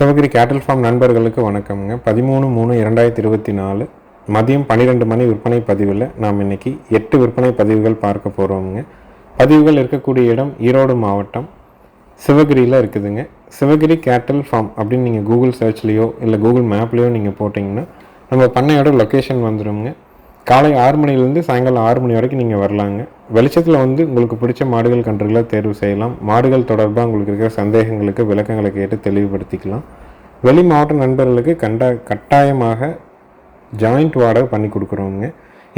சிவகிரி கேட்டில் ஃபார்ம் நண்பர்களுக்கு வணக்கம்ங்க. பதிமூணு மூணு இரண்டாயிரத்தி இருபத்தி நாலு மதியம் பன்னிரெண்டு மணி விற்பனை பதிவில் நாம் இன்னைக்கு எட்டு விற்பனை பதிவுகள் பார்க்க போகிறோமுங்க பதிவுகள் இருக்கக்கூடிய இடம் ஈரோடு மாவட்டம் சிவகிரியில் இருக்குதுங்க. சிவகிரி கேட்டல் ஃபார்ம் அப்படின்னு நீங்கள் கூகுள் சர்ச்லேயோ இல்லை கூகுள் மேப்லேயோ நீங்கள் போட்டிங்கன்னா நம்ம பண்ணையோட லொக்கேஷன் வந்துடுங்க காலை ஆறு மணிலேருந்து சாயங்காலம் ஆறு மணி வரைக்கும் நீங்கள் வரலாங்க. வெளிச்சத்தில் வந்து உங்களுக்கு பிடிச்ச மாடுகள் கன்றுகளை தேர்வு செய்யலாம். மாடுகள் தொடர்பாக உங்களுக்கு இருக்கிற சந்தேகங்களுக்கு விளக்கங்களை கேட்டு தெளிவுபடுத்திக்கலாம். வெளி மாவட்ட நண்பர்களுக்கு கண்டா கட்டாயமாக ஜாயிண்ட் வாடகை பண்ணி கொடுக்குறோங்க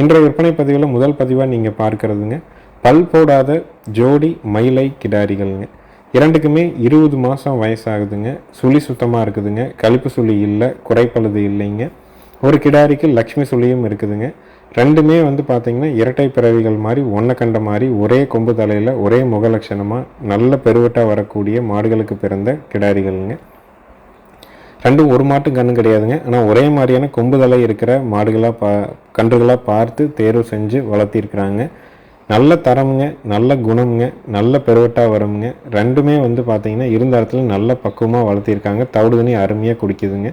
இன்றைய விற்பனை பதிவில் முதல் பதிவாக நீங்கள் பார்க்கறதுங்க. பல் போடாத ஜோடி மயிலை கிடாரிகள்ங்க. இரண்டுக்குமே இருபது மாதம் வயசாகுதுங்க. சுழி சுத்தமாக இருக்குதுங்க. கழிப்பு சுழி இல்லை குறைப்பழுது இல்லைங்க. ஒரு கிடாரிக்கு லக்ஷ்மி சுழியும் இருக்குதுங்க. ரெண்டுமே வந்து பார்த்தீங்கன்னா இரட்டை பிறவிகள் மாதிரி ஒன்றை கண்ட மாதிரி ஒரே கொம்பு தலையில் ஒரே முகலட்சணமாக நல்ல பெருவட்டாக வரக்கூடிய மாடுகளுக்கு பிறந்த கிடாரிகள்ங்க. ரெண்டும் ஒரு மாட்டு கண்ணு கிடையாதுங்க. ஆனால் ஒரே மாதிரியான கொம்பு தலை இருக்கிற மாடுகளாக பா கன்றுகளாக பார்த்து தேர்வு செஞ்சு வளர்த்திருக்கிறாங்க. நல்ல தரமுங்க நல்ல குணம்ங்க நல்ல பெருவட்டாக வருங்க ரெண்டுமே வந்து பார்த்தீங்கன்னா இருந்த இடத்துல நல்ல பக்குவமாக வளர்த்திருக்காங்க. தவிடு தண்ணி அருமையாக குடிக்குதுங்க.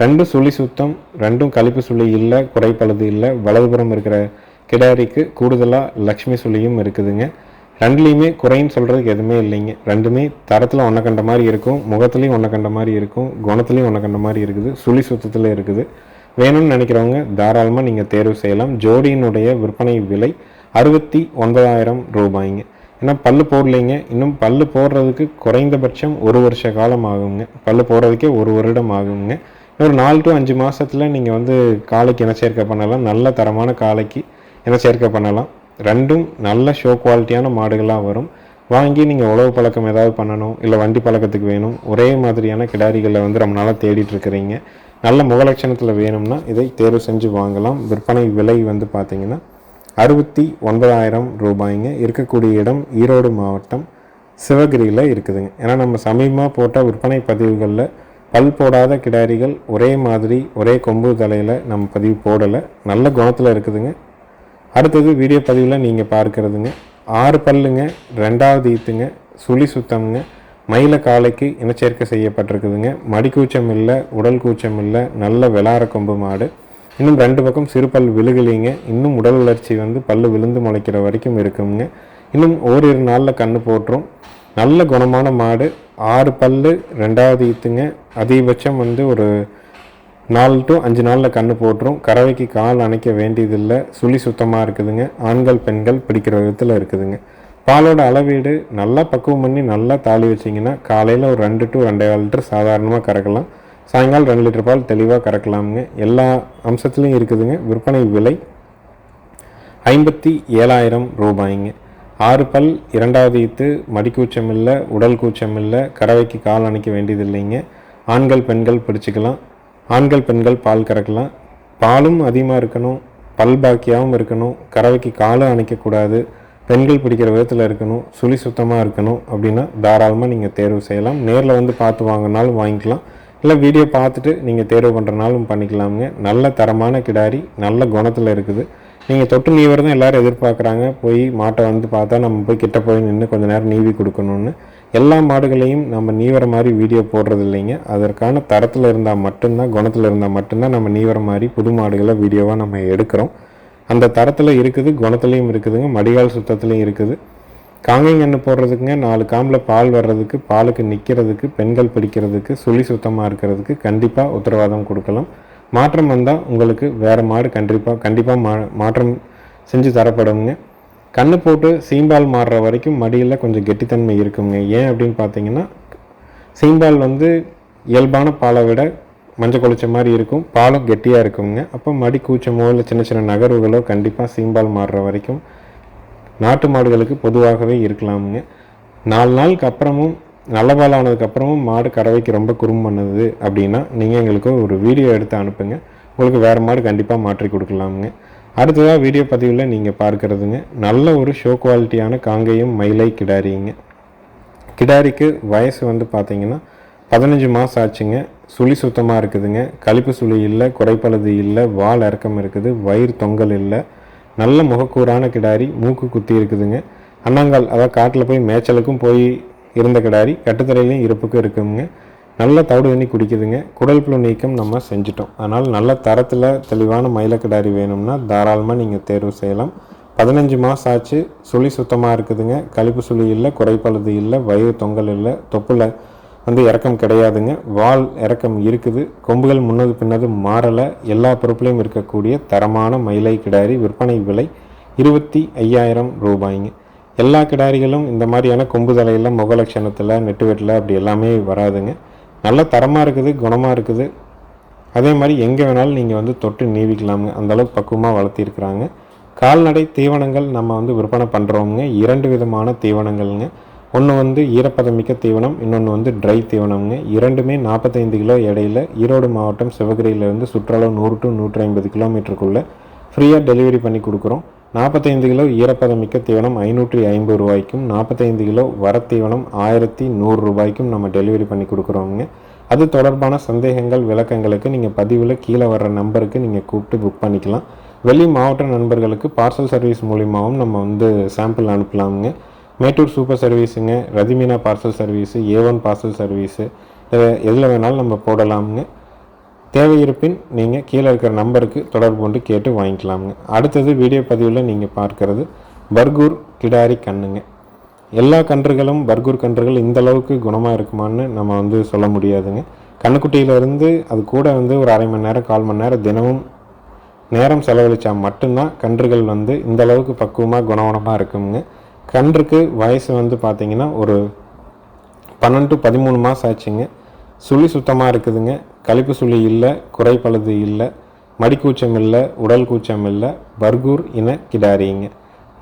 ரெண்டும் சுழி சுத்தம் ரெண்டும் கழிப்பு சுழி இல்லை குறைப்பழுது இல்லை வலதுபுறம் இருக்கிற கிடாரிக்கு கூடுதலாக லக்ஷ்மி சுழியும் இருக்குதுங்க. ரெண்டுலேயுமே குறைன்னு சொல்கிறதுக்கு எதுவுமே இல்லைங்க. ரெண்டுமே தரத்தில் ஒன்றை கண்ட மாதிரி இருக்கும் முகத்துலேயும் ஒன்றை கண்ட மாதிரி இருக்கும் குணத்துலேயும் ஒன்றை கண்ட மாதிரி இருக்குது சுழி சுத்தத்தில் இருக்குது. வேணும்னு நினைக்கிறவங்க தாராளமாக நீங்கள் தேர்வு செய்யலாம். ஜோடியினுடைய விற்பனை விலை அறுபத்தி ஒன்பதாயிரம் ரூபாய்ங்க. ஏன்னா பல்லு போடலைங்க. இன்னும் பல்லு போடுறதுக்கு குறைந்தபட்சம் ஒரு வருஷ காலம் ஆகுங்க. பல்லு போடுறதுக்கே ஒரு வருடம் ஆகுங்க. ஒரு நாலு டு அஞ்சு மாதத்தில் நீங்கள் வந்து காளைக்கு சேர்க்கை பண்ணலாம்? நல்ல தரமான காளைக்கு சேர்க்கை பண்ணலாம்? ரெண்டும் நல்ல ஷோ குவாலிட்டியான மாடுகளாக வரும். வாங்கி நீங்கள் உழவு பழக்கம் ஏதாவது பண்ணணும் இல்லை வண்டி பழக்கத்துக்கு வேணும் ஒரே மாதிரியான கிடாரிகளை வந்து ரொம்ப நாளாக தேடிட்டு இருக்கிறீங்க. நல்ல முகலட்சணத்தில் வேணும்னா இதை தேர்வு செஞ்சு வாங்கலாம். விற்பனை விலை வந்து பார்த்தீங்கன்னா அறுபத்தி ஒன்பதாயிரம் ரூபாய்ங்க. இருக்கக்கூடிய இடம் ஈரோடு மாவட்டம் சிவகிரியில் இருக்குதுங்க. ஏன்னா நம்ம சமீபமாக போட்ட விற்பனை பதிவுகளில் பல் போடாத கிடாரிகள் ஒரே மாதிரி ஒரே கொம்பு தலையில் நம்ம பதிவு போடலை. நல்ல குணத்தில் இருக்குதுங்க. அடுத்தது வீடியோ பதிவில் நீங்கள் பார்க்குறதுங்க. ஆறு பல்லுங்க ரெண்டாவது ஈத்துங்க சுழி சுத்தம்ங்க மயில காலைக்கு இனச்சேர்க்கை செய்யப்பட்டிருக்குதுங்க. மடிக்கூச்சம் இல்லை உடல் கூச்சம் இல்லை நல்ல விளாற கொம்பு மாடு. இன்னும் ரெண்டு பக்கம் சிறு பல் விழுகலிங்க. இன்னும் உடல் வளர்ச்சி வந்து பல்லு விழுந்து முளைக்கிற வரைக்கும் இருக்குங்க இன்னும் ஓரிரு நாளில் கண்ணு போட்டுரும். நல்ல குணமான மாடு ஆறு பல்லு ரெண்டாவது ஈத்துங்க. அதிகபட்சம் வந்து ஒரு நாலு டு அஞ்சு நாளில் கண்ணு போட்டுரும். கறவைக்கு கால் அணைக்க வேண்டியதில்லை. சுழி சுத்தமாக இருக்குதுங்க. ஆண்கள் பெண்கள் பிடிக்கிற விதத்தில் இருக்குதுங்க. பாலோட அளவீடு நல்லா பக்குவம் பண்ணி நல்லா தாளி வச்சிங்கன்னா காலையில் ஒரு ரெண்டு டு ரெண்டே லிட்டர் சாதாரணமாக கறக்கலாம். சாயங்காலம் ரெண்டு லிட்டர் பால் தெளிவாக கறக்கலாமுங்க. எல்லா அம்சத்துலேயும் இருக்குதுங்க. விற்பனை விலை ஐம்பத்தி ஏழாயிரம் ரூபாய்ங்க. ஆறு பல் இரண்டாவது ஈத்து மடிக்கூச்சம் இல்லை உடல் கூச்சம் இல்லை கறவைக்கு கால் அணைக்க வேண்டியது இல்லைங்க ஆண்கள் பெண்கள் பிடிச்சிக்கலாம். ஆண்கள் பெண்கள் பால் கறக்கலாம். பாலும் அதிகமாக இருக்கணும் பல் பாக்கியாகவும் இருக்கணும் கறவைக்கு காலும் அணைக்கக்கூடாது பெண்கள் பிடிக்கிற விதத்தில் இருக்கணும் சுழி சுத்தமாக இருக்கணும் அப்படின்னா தாராளமாக நீங்கள் தேர்வு செய்யலாம். நேரில் வந்து பார்த்து வாங்கினாலும் வாங்கிக்கலாம். இல்லை வீடியோ பார்த்துட்டு நீங்கள் தேர்வு பண்ணுறனாலும் பண்ணிக்கலாமுங்க. நல்ல தரமான கிடாரி நல்ல குணத்தில் இருக்குது. நீங்கள் தொட்டு நீவர் தான் எல்லோரும் எதிர்பார்க்குறாங்க. போய் மாட்டை வந்து பார்த்தா நம்ம போய் கிட்ட போய் நின்று கொஞ்ச நேரம் நீவி கொடுக்கணும்னு. எல்லா மாடுகளையும் நம்ம நீவர மாதிரி வீடியோ போடுறது இல்லைங்க. அதற்கான தரத்தில் இருந்தால் மட்டும்தான் குணத்தில் இருந்தால் மட்டும்தான் நம்ம நீவர மாதிரி புது மாடுகளை வீடியோவாக நம்ம எடுக்கிறோம். அந்த தரத்தில் இருக்குது குணத்துலேயும் இருக்குதுங்க மடிகால் சுத்தத்துலேயும் இருக்குது. காங்கைங்கன்று போடுறதுக்குங்க நாலு காம்பில் பால் வர்றதுக்கு பாலுக்கு நிற்கிறதுக்கு பெண்கள் பிடிக்கிறதுக்கு சுழி சுத்தமாக இருக்கிறதுக்கு கண்டிப்பாக உத்தரவாதம் கொடுக்கலாம். மாற்றம் வந்தால் உங்களுக்கு வேறு மாடு கண்டிப்பாக கண்டிப்பாக மா மாற்றம் செஞ்சு தரப்படுங்க கண்ணு போட்டு சீம்பால் மாறுற வரைக்கும் மடியில் கொஞ்சம் கெட்டித்தன்மை இருக்குங்க. ஏன் அப்படின்னு பார்த்தீங்கன்னா சீம்பால் வந்து இயல்பான பாலை விட மஞ்சள் குளிச்ச மாதிரி இருக்கும். பாலும் கெட்டியாக இருக்குங்க. அப்போ மடி கூச்சமோ இல்லை சின்ன சின்ன நகர்வுகளோ கண்டிப்பாக சீம்பால் மாறுற வரைக்கும் நாட்டு மாடுகளுக்கு பொதுவாகவே இருக்கலாமுங்க. நாலு நாளுக்கு அப்புறமும் நல்ல பால் ஆனதுக்கப்புறமும் மாடு கறவைக்கு ரொம்ப குறும் பண்ணுது அப்படின்னா நீங்கள் எங்களுக்கு ஒரு வீடியோ எடுத்து அனுப்புங்க. உங்களுக்கு வேறு மாடு கண்டிப்பாக மாற்றி கொடுக்கலாமுங்க. அடுத்ததாக வீடியோ பதிவில் நீங்கள் பார்க்குறதுங்க. நல்ல ஒரு ஷோ குவாலிட்டியான காங்கையும் மயிலை கிடாரிங்க. கிடாரிக்கு வயசு வந்து பார்த்தீங்கன்னா பதினஞ்சு மாதம் ஆச்சுங்க. சுழி சுத்தமாக இருக்குதுங்க. கழிப்பு சுழி இல்லை குறைப்பழுது இல்லை வால் இறக்கம் இருக்குது வயிறு தொங்கல் இல்லை. நல்ல முகக்கூறான கிடாரி மூக்கு குத்தி இருக்குதுங்க. அண்ணாங்கால் அதாவது காட்டில் போய் மேய்ச்சலுக்கும் போய் இருந்த கிடாரி கட்டுத்தரையிலையும் இருப்புக்கும் இருக்குங்க. நல்ல தவிடு தண்ணி குடிக்குதுங்க. குடல் புழு நீக்கம் நம்ம செஞ்சிட்டோம். அதனால் நல்ல தரத்தில் தெளிவான மயிலக்கிடாரி வேணும்னா தாராளமாக நீங்கள் தேர்வு செய்யலாம். பதினஞ்சு மாதம் ஆச்சு. சுழி சுத்தமாக இருக்குதுங்க. கழிப்பு சுழி இல்லை குறைப்பழுது இல்லை வயிறு தொங்கல் இல்லை தொப்புல வந்து இறக்கம் கிடையாதுங்க. வால் இறக்கம் இருக்குது. கொம்புகள் முன்னது பின்னது மாறலை. எல்லா பொறுப்புலையும் இருக்கக்கூடிய தரமான மயிலை கிடாரி விற்பனை விலை இருபத்தி ஐயாயிரம் ரூபாய்ங்க. எல்லா கிடாரிகளும் இந்த மாதிரியான கொம்பு தலையில் முகலட்சணத்தில் நெட்டுவெட்டில் அப்படி எல்லாமே வராதுங்க. நல்ல தரமாக இருக்குது குணமாக இருக்குது. அதே மாதிரி எங்கே வேணாலும் நீங்கள் வந்து தொட்டு நீவிக்கலாமுங்க. அந்தளவுக்கு பக்குவமாக வளர்த்திருக்கிறாங்க. கால்நடை தீவனங்கள் நம்ம வந்து விற்பனை பண்ணுறோமுங்க இரண்டு விதமான தீவனங்கள்ங்க. ஒன்று வந்து ஈரப்பதமிக்க தீவனம் இன்னொன்று வந்து ட்ரை தீவனம்ங்க. இரண்டுமே நாற்பத்தைந்து கிலோ எடையில் ஈரோடு மாவட்டம் சிவகிரியிலேருந்து சுற்றளவு நூறு டு நூற்றி ஐம்பது கிலோமீட்டருக்குள்ளே ஃப்ரீயாக டெலிவரி பண்ணி கொடுக்குறோம். நாற்பத்தைந்து கிலோ ஈரப்பதமிக்க தீவனம் ஐநூற்றி ஐம்பது ரூபாய்க்கும் நாற்பத்தைந்து கிலோ வரத்தீவனம் ஆயிரத்தி நூறு ரூபாய்க்கும் நம்ம டெலிவரி பண்ணி கொடுக்குறோங்க அது தொடர்பான சந்தேகங்கள் விளக்கங்களுக்கு நீங்கள் பதிவில் கீழே வர்ற நம்பருக்கு நீங்கள் கூப்பிட்டு புக் பண்ணிக்கலாம். வெளி மாவட்ட நண்பர்களுக்கு பார்சல் சர்வீஸ் மூலியமாகவும் நம்ம வந்து சாம்பிள் அனுப்பலாமுங்க. Mettur super சர்வீஸுங்க Rathimeena parcel service A one parcel service எதில் வேணாலும் நம்ம போடலாமுங்க. தேவை இருப்பின் நீங்கள் கீழே இருக்கிற நம்பருக்கு தொடர்பு கொண்டு கேட்டு வாங்கிக்கலாமுங்க. அடுத்தது வீடியோ பதிவில் நீங்கள் பார்க்கறது பர்கூர் கிடாரி கண்ணுங்க. எல்லா கன்றுகளும் பர்கூர் கன்றுகள் இந்த அளவுக்கு குணமாக இருக்குமான்னு நம்ம வந்து சொல்ல முடியாதுங்க. கண்ணுக்குட்டியிலேருந்து அது கூட வந்து ஒரு அரை மணி நேரம் கால் மணி நேரம் தினமும் நேரம் செலவழித்தா மட்டும்தான் கன்றுகள் வந்து இந்த அளவுக்கு பக்குவமாக குணவனமாக இருக்குங்க. கன்றுக்கு வயசு வந்து பார்த்திங்கன்னா ஒரு பன்னெண்டு பதிமூணு மாதம் ஆச்சுங்க. சுழி சுத்தமாக இருக்குதுங்க. கழிப்பு சுழி இல்லை குறைப்பழுது இல்லை மடிக்கூச்சம் இல்லை உடல் கூச்சம் இல்லை பர்கூர் இன கிடாரிங்க.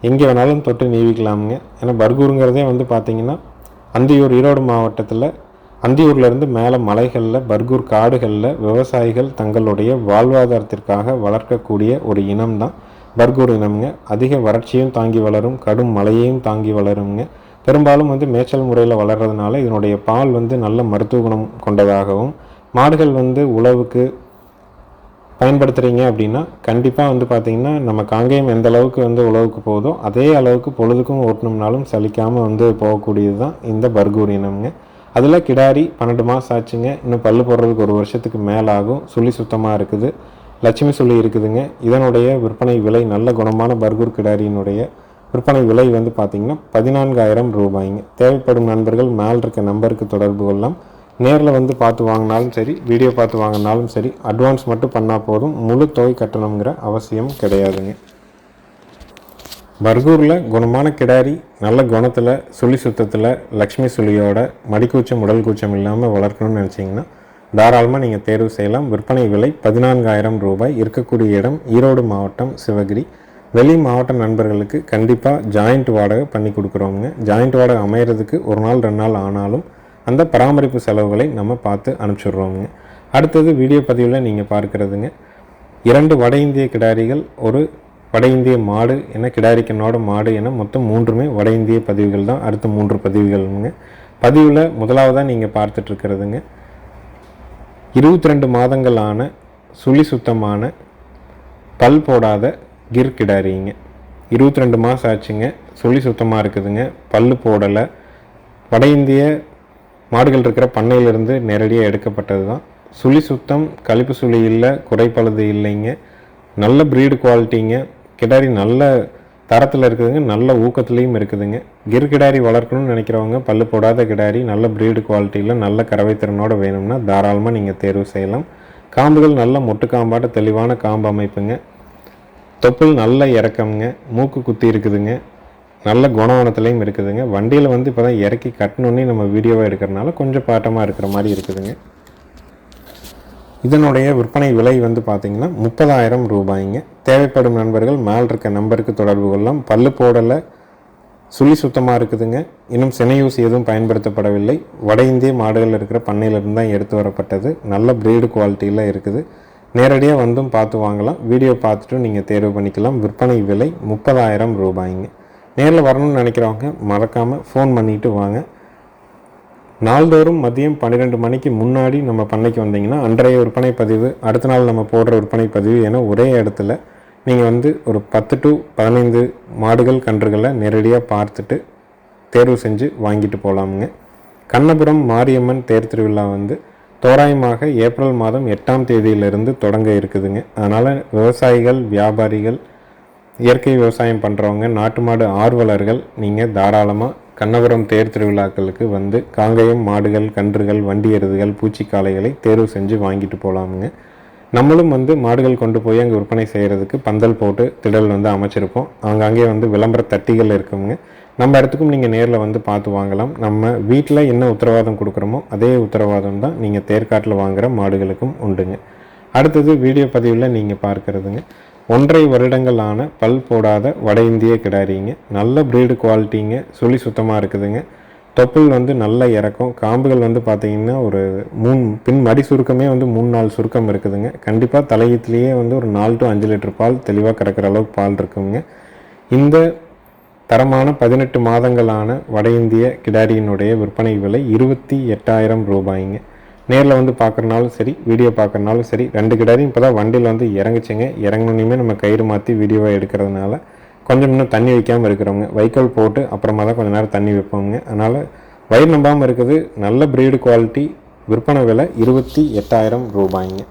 எங்கே வேணாலும் தொட்டு நீவிக்கலாமுங்க. ஏன்னா பர்கூருங்கிறதே வந்து பார்த்திங்கன்னா அந்தியூர் ஈரோடு மாவட்டத்தில் அந்தியூர்லேருந்து மேலே மலைகளில் பர்கூர் காடுகளில் விவசாயிகள் தங்களுடைய வாழ்வாதாரத்திற்காக வளர்க்கக்கூடிய ஒரு இனம் தான் பர்கூர் இனம்ங்க. அதிக வறட்சியும் தாங்கி வளரும் கடும் மழையையும் தாங்கி வளருங்க. பெரும்பாலும் வந்து மேய்ச்சல் முறையில் வளர்கிறதுனால இதனுடைய பால் வந்து நல்ல மருத்துவ குணம் கொண்டதாகவும் மாடுகள் வந்து உழவுக்கு பயன்படுத்துகிறீங்க அப்படின்னா கண்டிப்பாக வந்து பார்த்திங்கன்னா நம்ம காங்கேயம் எந்த அளவுக்கு வந்து உழவுக்கு போகுதோ அதே அளவுக்கு பொழுதுக்கும் ஓட்டணும்னாலும் சலிக்காமல் வந்து போகக்கூடியது தான் இந்த பர்கூர் இனம்ங்க. அதில் கிடாரி பன்னெண்டு மாதம் ஆச்சுங்க. இன்னும் பல்லு போடுறதுக்கு ஒரு வருஷத்துக்கு மேலே ஆகும் சுழி சுத்தமாக இருக்குது. லட்சுமி சொல்லி இருக்குதுங்க. இதனுடைய விற்பனை விலை நல்ல குணமான பர்கூர் கிடாரியினுடைய விற்பனை விலை வந்து பார்த்திங்கன்னா பதினான்காயிரம் ரூபாய்ங்க. தேவைப்படும் நண்பர்கள் மேல் இருக்க நம்பருக்கு தொடர்பு கொள்ளலாம். நேரில் வந்து பார்த்து வாங்கினாலும் சரி வீடியோ பார்த்து வாங்கினாலும் சரி அட்வான்ஸ் மட்டும் பண்ணால் போதும். முழு தொகை கட்டணுங்கிற அவசியம் கிடையாதுங்க. பர்கூரில் குணமான கிடாரி நல்ல குணத்தில் சுழி சுத்தத்தில் லக்ஷ்மி சுழியோட மடிக்கூச்சம் உடல் கூச்சம் இல்லாமல் வளர்க்கணும்னு நினச்சிங்கன்னா தாராளமாக நீங்கள் தேர்வு செய்யலாம். விற்பனை விலை பதினான்காயிரம் ரூபாய். இருக்கக்கூடிய இடம் ஈரோடு மாவட்டம் சிவகிரி. வெளி மாவட்ட நண்பர்களுக்கு கண்டிப்பாக ஜாயிண்ட் வாடகை பண்ணி கொடுக்குறோங்க ஜாயிண்ட் வாடகை அமையிறதுக்கு ஒரு நாள் ரெண்டு நாள் ஆனாலும் அந்த பராமரிப்பு செலவுகளை நம்ம பார்த்து அனுப்பிச்சிடுறோங்க. அடுத்தது வீடியோ பதிவில் நீங்கள் பார்க்குறதுங்க. இரண்டு வட இந்திய கிடாரிகள் ஒரு வட இந்திய மாடு என கிடாரிக்கனோட மாடு என மொத்தம் மூன்றுமே வட இந்திய பதிவுகள் தான். அடுத்த மூன்று பதிவுகள்ங்க. பதிவில் முதலாவதாக நீங்கள் பார்த்துட்ருக்கிறதுங்க. இருபத்தி ரெண்டு மாதங்களான சுழி சுத்தமான பல் போடாத கிர் கிடாரிங்க. இருபத்தி ரெண்டு மாதம் ஆச்சுங்க. சுழி சுத்தமாக இருக்குதுங்க. பல் போடலை. வட இந்திய மாடுகள் இருக்கிற பண்ணையிலிருந்து நேரடியாக எடுக்கப்பட்டது தான் சுழி சுத்தம் கழிப்பு சுழி இல்லை குறைப்பழுது இல்லைங்க. நல்ல ப்ரீடு குவாலிட்டிங்க கிடாரி நல்ல தரத்தில் இருக்குதுங்க. நல்ல ஊக்கத்துலேயும் இருக்குதுங்க. கிர் கிடாரி வளர்க்கணும்னு நினைக்கிறவங்க பல்லு போடாத கிடாரி நல்ல ப்ரீடு குவாலிட்டியில் நல்ல கறவைத்திறனோட வேணும்னா தாராளமாக நீங்கள் தேர்வு செய்யலாம். காம்புகள் நல்ல மொட்டு காம்பாட்ட தெளிவான காம்பு அமைப்புங்க. தொப்புள் நல்ல இறக்கம்ங்க. மூக்கு குத்தி இருக்குதுங்க. நல்ல குணவனத்துலேயும் இருக்குதுங்க. வண்டியில் வந்து இப்போ தான் இறக்கி கட்டணுன்னே நம்ம வீடியோவாக எடுக்கிறனால கொஞ்சம் பாட்டமாக இருக்கிற மாதிரி இருக்குதுங்க. இதனுடைய விற்பனை விலை வந்து பார்த்திங்கன்னா முப்பதாயிரம் ரூபாய்ங்க. தேவைப்படும் நண்பர்கள் மேல் இருக்க நம்பருக்கு தொடர்பு கொள்ளலாம். பல்லு போடலை சுழி சுத்தமாக இருக்குதுங்க. இன்னும் சினையூசி எதுவும் பயன்படுத்தப்படவில்லை. வட இந்திய மாடுகள் இருக்கிற பண்ணையிலிருந்து தான் எடுத்து வரப்பட்டது. நல்ல ப்ரீடு குவாலிட்டியில் இருக்குது. நேரடியாக வந்தும் பார்த்து வாங்கலாம். வீடியோ பார்த்துட்டு நீங்கள் தேர்வு பண்ணிக்கலாம். விற்பனை விலை முப்பதாயிரம் ரூபாய்ங்க. நேரில் வரணும்னு நினைக்கிறவங்க மறக்காமல் ஃபோன் பண்ணிவிட்டு வாங்க. நாள்தோறும் மதியம் பன்னிரெண்டு மணிக்கு முன்னாடி நம்ம பண்ணைக்கு வந்தீங்கன்னா அன்றைய விற்பனை பதிவு அடுத்த நாள் நம்ம போடுற விற்பனை பதிவு என ஒரே இடத்துல நீங்கள் வந்து ஒரு பத்து டு பதினைந்து மாடுகள் கன்றுகளை நேரடியாக பார்த்துட்டு தேர்வு செஞ்சு வாங்கிட்டு போகலாமுங்க கண்ணபுரம் மாரியம்மன் தேர் திருவிழா வந்து தோராயமாக ஏப்ரல் மாதம் எட்டாம் தேதியிலிருந்து தொடங்க இருக்குதுங்க. அதனால் விவசாயிகள் வியாபாரிகள் இயற்கை விவசாயம் பண்ணுறவங்க நாட்டு மாடு ஆர்வலர்கள் நீங்கள் தாராளமாக கண்ணபுரம் தேர் திருவிழாக்களுக்கு வந்து காங்கயம் மாடுகள் கன்றுகள் வண்டி எருதுகள் பூச்சிக்காளைகளை தேர்வு செஞ்சு வாங்கிட்டு போகலாமுங்க நம்மளும் வந்து மாடுகள் கொண்டு போய் அங்கே விற்பனை செய்கிறதுக்கு பந்தல் போட்டு திடல் வந்து அமைச்சிருப்போம். அங்கங்கே வந்து விளம்பர தட்டிகள் இருக்குங்க நம்ம இடத்துக்கும் நீங்கள் நேரில் வந்து பார்த்து வாங்கலாம். நம்ம வீட்டில் என்ன உத்தரவாதம் கொடுக்குறோமோ அதே உத்தரவாதம் தான் நீங்கள் தேர்காட்டில் வாங்குகிற மாடுகளுக்கும் உண்டுங்க. அடுத்தது வீடியோ பதிவில் நீங்கள் பார்க்குறதுங்க. ஒன்றரை வருடங்களான பல் போடாத வட இந்திய கிடாரிங்க. நல்ல ப்ரீடு குவாலிட்டிங்க சுழி சுத்தமாக இருக்குதுங்க. தொப்புள் வந்து நல்ல இறக்கம். காம்புகள் வந்து பார்த்தீங்கன்னா ஒரு மூணு பின் மடி சுருக்கமே வந்து மூணு நாலு சுருக்கம் இருக்குதுங்க. கண்டிப்பாக தலையத்துலேயே வந்து ஒரு நாலு டு அஞ்சு லிட்டர் பால் தெளிவாக கறக்கிற அளவுக்கு பால் இருக்குங்க. இந்த தரமான பதினெட்டு மாதங்களான வட இந்திய கிடாரியினுடைய விற்பனை விலை இருபத்தி எட்டாயிரம் ரூபாய்ங்க. நேரில் வந்து பார்க்குறனாலும் சரி வீடியோ பார்க்குறனாலும் சரி ரெண்டு கிடாரியும் இப்போ தான் வண்டியில் வந்து இறங்குச்சிங்க. இறங்கினோன்னே நம்ம கயிறு மாற்றி வீடியோவாக எடுக்கிறதுனால கொஞ்சம் இன்னும் தண்ணி வைக்காமல் இருக்கிறவங்க வைக்கோல் போட்டு அப்புறமா தான் கொஞ்சம் நேரம் தண்ணி வைப்போங்க அதனால் வயிறு நம்பாமல் இருக்குது. நல்ல ப்ரீடு குவாலிட்டி விற்பனை விலை இருபத்தி எட்டாயிரம் ரூபாய்ங்க.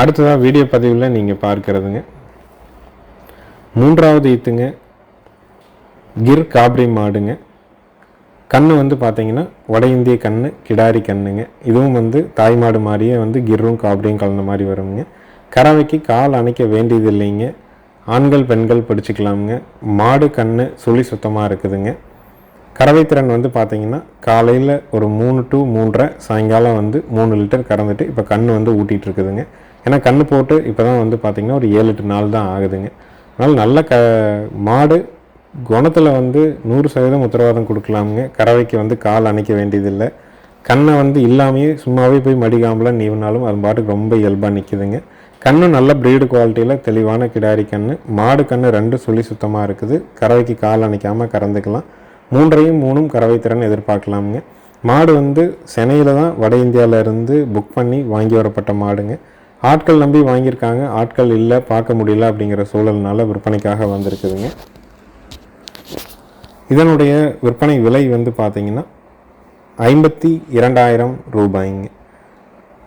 அடுத்ததாக வீடியோ பதிவில் நீங்கள் பார்க்கிறதுங்க. மூன்றாவது ஈத்துங்க கிர் காப்ரி மாடுங்க. கண் வந்து பார்த்தீங்கன்னா வட இந்திய கண் கிடாரி கண்ணுங்க. இதுவும் வந்து தாய் மாடு மாதிரியே வந்து கிர்ரும் காப்ரியும் கலந்த மாதிரி வருங்க. கறவைக்கு கால் அணைக்க வேண்டியது இல்லைங்க ஆண்கள் பெண்கள் பிடிச்சிக்கலாமுங்க. மாடு கண் சுழி சுத்தமாக இருக்குதுங்க. கறவை திறன் வந்து பார்த்தீங்கன்னா காலையில் ஒரு மூணு டு மூன்றரை சாயங்காலம் வந்து மூணு லிட்டர் கறந்துட்டு இப்போ கண் வந்து ஊட்டிகிட்டு இருக்குதுங்க. ஏன்னா கண்ணு போட்டு இப்போ தான் வந்து பார்த்திங்கன்னா ஒரு ஏழு எட்டு நாள் தான் ஆகுதுங்க. அதனால் நல்ல க மாடு குணத்தில் வந்து நூறு சதவீதம் உத்தரவாதம் கொடுக்கலாமுங்க. கறவைக்கு வந்து கால் அணைக்க வேண்டியதில்லை. கண்ணை வந்து இல்லாமையே சும்மாவே போய் மடிகாம்பலாம் நீவினாலும் அது பாட்டுக்கு ரொம்ப இயல்பாக நிற்குதுங்க கண்ணு நல்ல ப்ரீடு குவாலிட்டியில் தெளிவான கிடாரி கண்ணு. மாடு கண்ணு ரெண்டு சுழி சுத்தமாக இருக்குது. கறவைக்கு கால் அணைக்காமல் கறந்துக்கலாம். மூன்றையும் மூணும் கறவை திறன் எதிர்பார்க்கலாமுங்க. மாடு வந்து சென்னையில் தான் வட இந்தியாவிலேருந்து புக் பண்ணி வாங்கி வரப்பட்ட மாடுங்க. ஆட்கள் நம்பி வாங்கியிருக்காங்க. ஆட்கள் இல்லை பார்க்க முடியல அப்படிங்கிற சூழல்னால விற்பனைக்காக வந்திருக்குதுங்க. இதனுடைய விற்பனை விலை வந்து பார்த்தீங்கன்னா ஐம்பத்தி இரண்டாயிரம் ரூபாய்ங்க.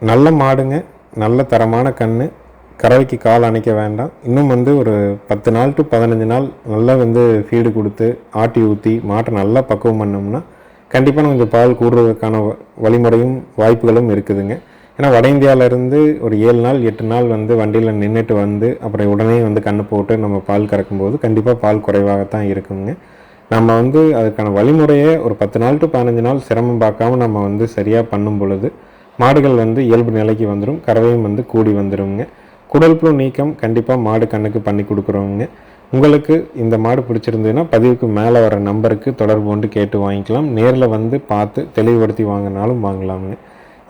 நல்ல மாடுங்க நல்ல தரமான கன்று கறவைக்கு கால் அணைக்க வேண்டாம். இன்னும் வந்து ஒரு பத்து நாள் டு பதினஞ்சு நாள் நல்லா வந்து ஃபீடு கொடுத்து ஆட்டி ஊற்றி மாட்டை நல்லா பக்குவம் பண்ணோம்னா கண்டிப்பாக நம்ம இந்த பால் கூடுறதுக்கான வ- வழிமுறையும் வாய்ப்புகளும் இருக்குதுங்க. ஏன்னா வட இந்தியாவிலேருந்து ஒரு ஏழு நாள் எட்டு நாள் வந்து வண்டியில் நின்றுட்டு வந்து அப்புறம் உடனே வந்து கண்ணு போட்டு நம்ம பால் கறக்கும்போது கண்டிப்பாக பால் குறைவாகத்தான் இருக்குங்க. நம்ம வந்து அதுக்கான வழிமுறையை ஒரு பத்து நாள் டு பதினஞ்சு நாள் சிரமம் பார்க்காம நம்ம வந்து சரியாக பண்ணும் பொழுது மாடுகள் வந்து இயல்பு நிலைக்கு வந்துடும் கறவையும் வந்து கூடி வந்துடுங்க குடல் புழு நீக்கம் கண்டிப்பாக மாடு கண்ணுக்கு பண்ணி கொடுக்குறோங்க. உங்களுக்கு இந்த மாடு பிடிச்சிருந்ததுன்னா பதிவுக்கு மேலே வர நம்பருக்கு தொடர்பு கொண்டு கேட்டு வாங்கிக்கலாம். நேரில் வந்து பார்த்து தெளிவுபடுத்தி வாங்கினாலும் வாங்கலாமுங்க.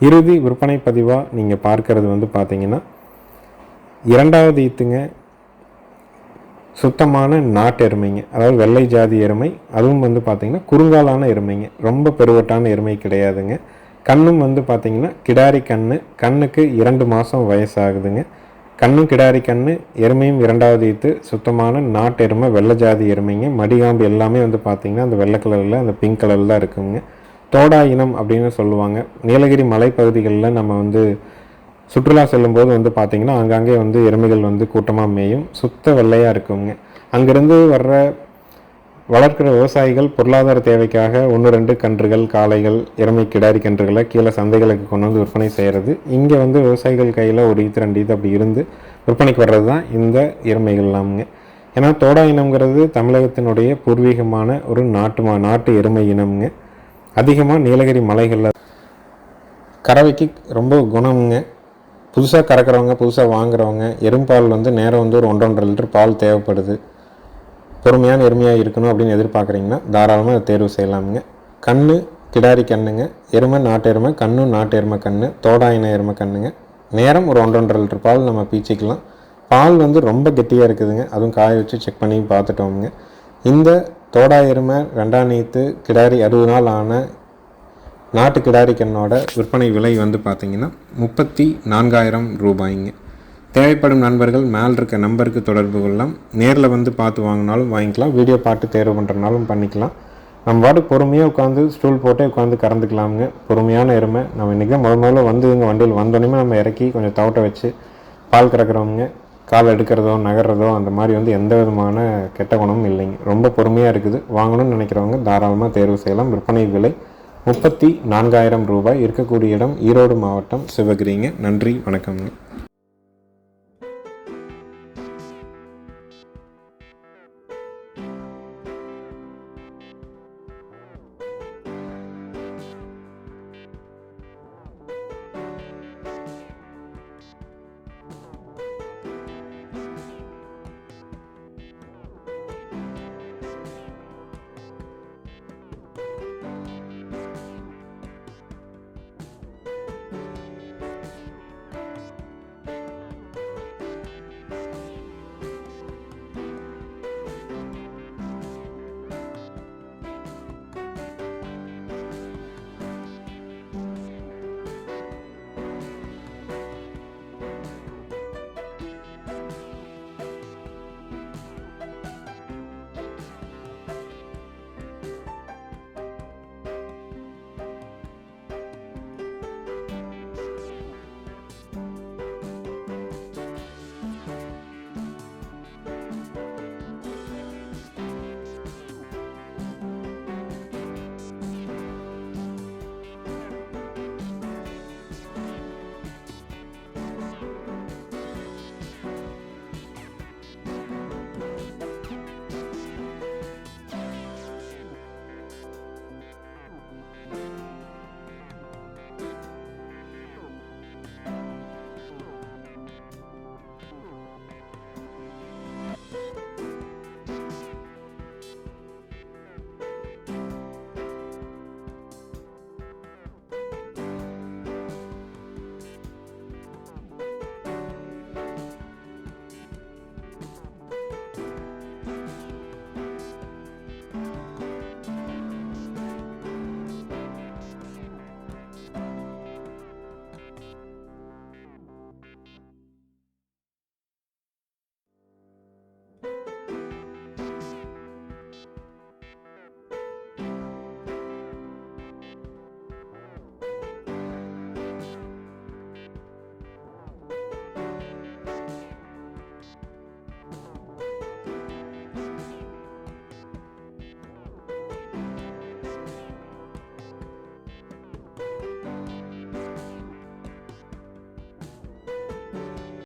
இறுதி விற்பனை பதிவாக நீங்கள் பார்க்கறது வந்து பார்த்தீங்கன்னா இரண்டாவது ஈத்துங்க சுத்தமான நாட்டு எருமைங்க. அதாவது வெள்ளை ஜாதி எருமை அதுவும் வந்து பார்த்திங்கன்னா குறுங்காலான எருமைங்க. ரொம்ப பெருவட்டான எருமை கிடையாதுங்க. கண்ணும் வந்து பார்த்திங்கன்னா கிடாரி கண்ணு கண்ணுக்கு இரண்டு மாதம் வயசாகுதுங்க. கண்ணும் கிடாரி கண்ணு எருமையும் இரண்டாவது ஈத்து சுத்தமான நாட்டு எருமை வெள்ளை ஜாதி எருமைங்க. மடிகாம்பு எல்லாமே வந்து பார்த்திங்கன்னா அந்த வெள்ளை கலரில் அந்த பிங்க் கலரில் தான் இருக்குங்க. தோடா இனம் அப்படின்னு சொல்லுவாங்க. நீலகிரி மலைப்பகுதிகளில் நம்ம வந்து சுற்றுலா செல்லும்போது வந்து பார்த்திங்கன்னா ஆங்காங்கே வந்து எருமைகள் வந்து கூட்டமாக மேயும். சுத்த வெள்ளையாக இருக்குங்க. அங்கேருந்து வர்ற வளர்க்குற விவசாயிகள் பொருளாதார தேவைக்காக ஒன்று ரெண்டு கன்றுகள் காளைகள் இறமை கிடாரி கன்றுகளை கீழே சந்தைகளுக்கு கொண்டு வந்து விற்பனை செய்கிறது இங்கே வந்து விவசாயிகள் கையில் ஒரு ஈத்து ரெண்டு ஈத்து அப்படி இருந்து விற்பனைக்கு வர்றது தான் இந்த எருமைகள்லாமுங்க ஏன்னா தோடா இனம்ங்கிறது தமிழகத்தினுடைய பூர்வீகமான ஒரு நாட்டு மா நாட்டு எருமை இனம்ங்க. அதிகமாக நீலகிரி மலைகளில் கறவைக்கு ரொம்ப குணமுங்க. புதுசாக கறக்கிறவங்க புதுசாக வாங்குறவங்க எரும்பால் வந்து நேரம் வந்து ஒரு ஒன்றொன்றரை லிட்டர் பால் தேவைப்படுது. பொறுமையான எருமையாக இருக்கணும் அப்படின்னு எதிர்பார்க்குறீங்கன்னா தாராளமாக அதை தேர்வு செய்யலாமுங்க. கண் கிடாரி கண்ணுங்க. எருமை நாட்டு எருமை கண்ணு நாட்டு எருமை கண்ணு தோடாயின எருமை கண்ணுங்க. நேரம் ஒரு ஒன்றொன்றரை லிட்டர் பால் நம்ம பீச்சிக்கலாம். பால் வந்து ரொம்ப கெட்டியாக இருக்குதுங்க. அதுவும் காய வச்சு செக் பண்ணி பார்த்துட்டோமுங்க. இந்த தோடா எருமை ரெண்டாம் நீத்து கிடாரி அறுபது நாள் ஆன நாட்டு கிடாரி கண்ணோட விற்பனை விலை வந்து பார்த்திங்கன்னா முப்பத்தி நான்காயிரம் ரூபாய்ங்க. தேவைப்படும் நண்பர்கள் மேல் இருக்க நம்பருக்கு தொடர்பு கொள்ளலாம். நேரில் வந்து பார்த்து வாங்கினாலும் வாங்கிக்கலாம். வீடியோ பார்த்து தேர்வு பண்ணுறனாலும் பண்ணிக்கலாம். நம்ம பாட்டு பொறுமையாக உட்காந்து ஸ்டூல் போட்டே உட்காந்து கறந்துக்கலாமுங்க. பொறுமையான எருமை நம்ம இன்றைக்கி தான் முதல் முதல்ல வந்து இங்கே வண்டியில் வந்தோடனே நம்ம இறக்கி கொஞ்சம் தவட்டை வச்சு பால் கறக்கிறவங்க கால் எடுக்கிறதோ நகர்றதோ அந்த மாதிரி வந்து எந்த விதமான கெட்ட குணமும் இல்லைங்க. ரொம்ப பொறுமையாக இருக்குது. வாங்கணும்னு நினைக்கிறவங்க தாராளமாக தேர்வு செய்யலாம். விற்பனை விலை முப்பத்தி நான்காயிரம் ரூபாய். இருக்கக்கூடிய இடம் ஈரோடு மாவட்டம் சிவகிரிங்க. நன்றி வணக்கம்ங்க.